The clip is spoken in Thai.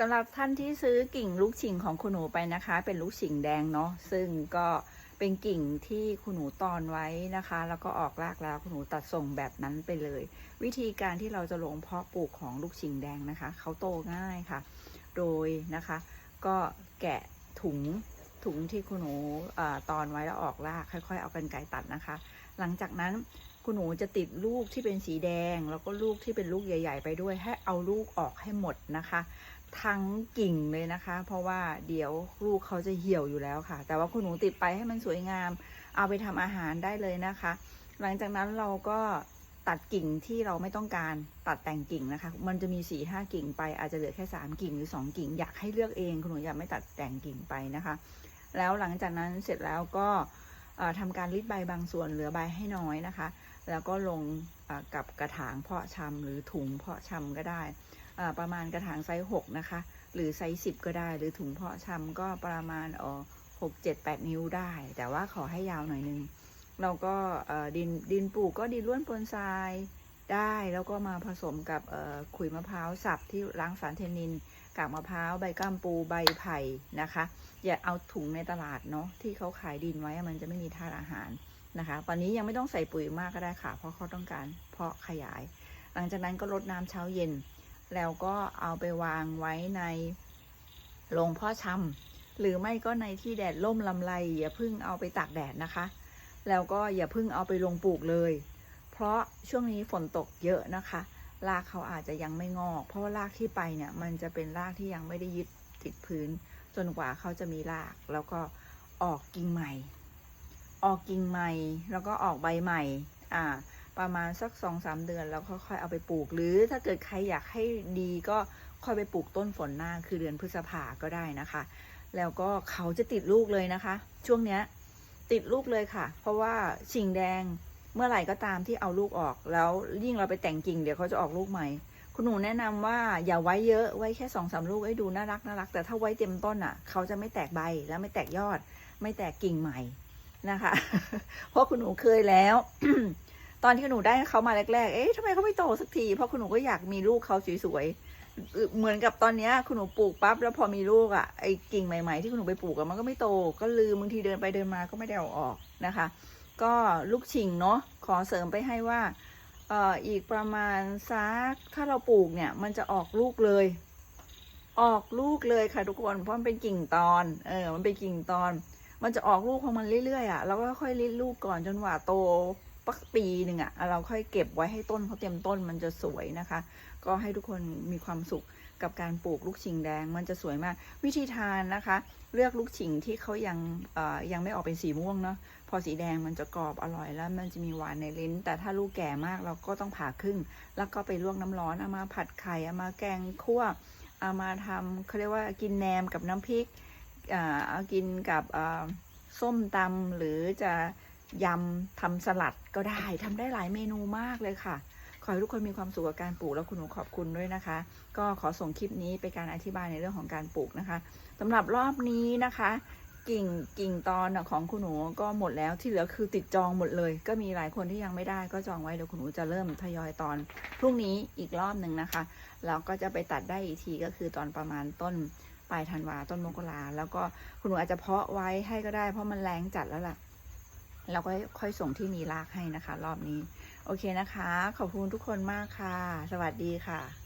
สำหรับท่านที่ซื้อกิ่งลูกฉิงของคุณหนูไปนะคะ เป็นลูกฉิงแดงเนาะซึ่งก็เป็นกิ่งที่คุณหนูตอนไว้นะคะ แล้วก็ออกรากแล้วคุณหนูตัดส่งแบบนั้นไปเลย วิธีการที่เราจะลงเพาะปลูกของลูกฉิงแดงนะคะเขาโตง่ายค่ะ โดยนะคะ ก็แกะถุงถุงที่คุณหนูอตอนไว้แล้วออกรากค่อย ๆ เอากันไกรตัดนะคะ หลังจากนั้นคุณหนูจะติดลูกที่เป็นสีแดง แล้วก็ลูกที่เป็นลูกใหญ่ ๆ ไปด้วยให้เอาลูกออกให้หมดนะคะ ทั้งกิ่งเลยนะคะ เพราะว่าเดี๋ยวลูกเขาจะเหี่ยวอยู่แล้วค่ะ แต่ว่าคุณหนูติดไปให้มันสวยงาม เอาไปทำอาหารได้เลยนะคะ หลังจากนั้นเราก็ตัดกิ่งที่เราไม่ต้องการตัดแต่งกิ่งนะคะ มันจะมี4ี่ห้ากิ่งไปอาจจะเหลือแค่ 3 กิ่งหรือ 2 กิ่ง อยากให้เลือกเองคุณหนูอยากไม่ตัดแต่งกิ่งไปนะคะ แล้วหลังจากนั้นเสร็จแล้วก็เอ่อทำการรีดใบบางส่วนเหลือใบให้น้อยนะคะ แล้วก็ลงกับกระถางเพาะชำหรือถุงเพาะชำก็ได้ ประมาณกระถางไซส์6นะคะ หรือไซส์สิบก็ได้ หรือถุงเพาะชำก็ประมาณเออหกเจ็ดแปดนิ้วได้ แต่ว่าขอให้ยาวหน่อยนึงเราก็ดินดินปลูกก็ดินล้วนปนทรายได้แล้วก็มาผสมกับขุยมะพร้าวสับที่ล้างสารเทนนินกากมะพร้าวใบก้ามปูใบไผ่นะคะ อย่าเอาถุงในตลาดเนาะที่เขาขายดินไว้มันจะไม่มีธาตุอาหารนะคะ ตอนนี้ยังไม่ต้องใส่ปุ๋ยมากก็ได้ค่ะ เพราะเขาต้องการเพาะขยาย หลังจากนั้นก็ลดน้ำเช้าเย็น แล้วก็เอาไปวางไว้ในโรงเพ่อชำหรือไม่ก็ในที่แดดร่มลำไรอย่าพิ่งเอาไปตากแดดนะคะ แล้วก็อย่าพิ่งเอาไปลงปลูกเลย เพราะช่วงนี้ฝนตกเยอะนะคะ รากเขาอาจจะยังไม่งอก เพราะว่ารากที่ไปเนี่ยมันจะเป็นรากที่ยังไม่ได้ยึดติดพื้น จนกว่าเขาจะมีราก แล้วก็ออกกิ่งใหม่ ออกกิ่งใหม่ แล้วก็ออกใบใหม่ อ่า ประมาณสักสองสามเดือนแล้วค่อยๆเอาไปปลูก หรือถ้าเกิดใครอยากให้ดีก็ค่อยไปปลูกต้นฝนหน้าคือเดือนพฤษภาก็ได้นะคะ แล้วก็เขาจะติดลูกเลยนะคะ ช่วงเนี้ยติดลูกเลยค่ะ เพราะว่าชิงแดงเมื่อไหร่ก็ตามที่เอาลูกออก แล้วยิ่งเราไปแต่งกิ่งเดี๋ยวเขาจะออกลูกใหม่ คุณหนูแนะนำว่าอย่าไว้เยอะไว้แค่สองสามลูกให้ดูน่ารักน่ารัก แต่ถ้าไว้เต็มต้นอะ เขาจะไม่แตกใบแล้วไม่แตกยอด ไม่แตกกิ่งใหม่นะคะ เพราะคุณหนูเคยแล้ว ตอนที่หนูได้เขามาแรกๆ เอ๊ะทำไมเขาไม่โตสักที เพราะคุณหนูก็อยากมีลูกเขาสวยๆ เหมือนกับตอนเนี้ยคุณหนูปลูกปั๊บแล้วพอมีลูกอะ่ะไอ้กิ่งใหม่ๆที่คุณหนูไปปลูกอะมันก็ไม่โต ก็ลืมบางทีเดินไปเดินมาก็ไม่ได้เอาออกนะคะ ก็ลูกชิงเนาะขอเสริมไปให้ว่าเอ่ออีกประมาณสักถ้าเราปลูกเนี่ย มันจะออกลูกเลย ออกลูกเลยค่ะทุกคนเพราะมันเป็นกิ่งตอนเออมันเป็นกิ่งตอน มันจะออกลูกของมันเรื่อยๆอะเราก็ค่อยรีดลูกก่อนจนกว่าโต ปักปีหนึ่งอะเราค่อยเก็บไว้ให้ต้นเขาเต็มต้นมันจะสวยนะคะ ก็ให้ทุกคนมีความสุขกับการปลูกลูกชิงแดงมันจะสวยมาก วิธีทานนะคะ เลือกลูกชิงที่เขายังยังไม่ออกเป็นสีม่วงเนาะพอสีแดงมันจะกรอบอร่อยแล้ว มันจะมีหวานในลิ้น แต่ถ้าลูกแก่มากเราก็ต้องผ่าครึ่ง แล้วก็ไปลวกน้ำร้อนเอามาผัดไข่เอามาแกงคั่วเอามาทำเขาเรียกว่ากินแหนมกับน้ำพริกเอากินกับส้มตำหรือจะ ยำทำสลัดก็ได้ทำได้หลายเมนูมากเลยค่ะ ขอให้ทุกคนมีความสุขกับการปลูกแล้วคุณหนูขอบคุณด้วยนะคะ ก็ขอส่งคลิปนี้ไปนการอธิบายในเรื่องของการปลูกนะคะสำหรับรอบนี้นะคะกิ่งกิ่งตอนของคุณหนูก็หมดแล้วที่เหลือคือติดจองหมดเลย ก็มีหลายคนที่ยังไม่ได้ก็จองไว้เดี๋ยวคุณหนูจะเริ่มทยอยตอนพรุ่งนี้อีกรอบหนึ่งนะคะแล้วก็จะไปตัดได้อีกทีก็คือตอนประมาณต้นปลายธันวาต้นมกราแล้วก็คุณหนูอาจจะเพาะไว้ให้ก็ได้เพราะมันแรงจัดแล้วล่ะ เราก็ค่อยส่งที่มีรากให้นะคะ รอบนี้ โอเคนะคะ ขอบคุณทุกคนมากค่ะ สวัสดีค่ะ